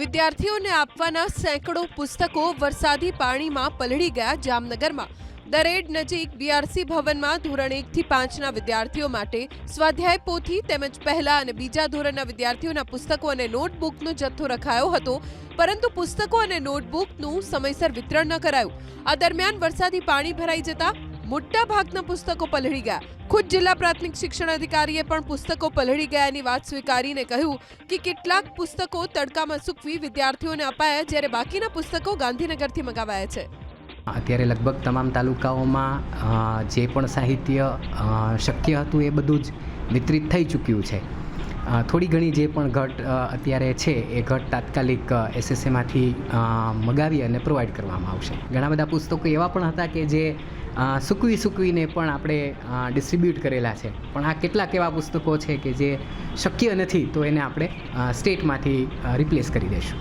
વિદ્યાર્થીઓને આપવાના સેંકડો પુસ્તકો વરસાદી પાણીમાં પલળી ગયા જામનગરમાં. દરેડ નજીક બીઆરસી ભવનમાં ધોરણ એકથી પાંચના વિદ્યાર્થીઓ માટે સ્વાધ્યાય પોથી તેમજ પહેલા અને બીજા ધોરણના વિદ્યાર્થીઓના પુસ્તકો અને નોટબુકનો જથ્થો રખાયો હતો, પરંતુ પુસ્તકો અને નોટબુકનું સમયસર વિતરણ ન કરાયું. આ દરમિયાન વરસાદી પાણી ભરાઈ જતા મોટા ભાગના પુસ્તકો પલળી ગયા. ખુદ જિલ્લા પ્રાથમિક શિક્ષણ અધિકારીએ પણ પુસ્તકો પલળી ગયાની વાત સ્વીકારીને કહ્યું કે કેટલાક પુસ્તકો તડકામાં સૂકવી વિદ્યાર્થીઓને અપાયા જ્યારે બાકીના પુસ્તકો ગાંધીનગરથી મંગાવાયા છે. અત્યારે લગભગ તમામ તાલુકાઓમાં જે પણ સાહિત્ય શક્ય હતું એ બધું જ વિતરિત થઈ ચૂક્યું છે. થોડી ઘણી જે પણ ઘટ અત્યારે છે એ ઘટ તાત્કાલિક એસએસએમાંથી મગાવી અને પ્રોવાઈડ કરવામાં આવશે. ઘણા બધા પુસ્તકો એવા પણ હતા કે જે સૂકવી સૂકવીને પણ આપણે ડિસ્ટ્રીબ્યુટ કરેલા છે. પણ આ કેટલાક એવા પુસ્તકો છે કે જે શક્ય નથી, તો એને આપણે સ્ટેટમાંથી રિપ્લેસ કરી દઈશું.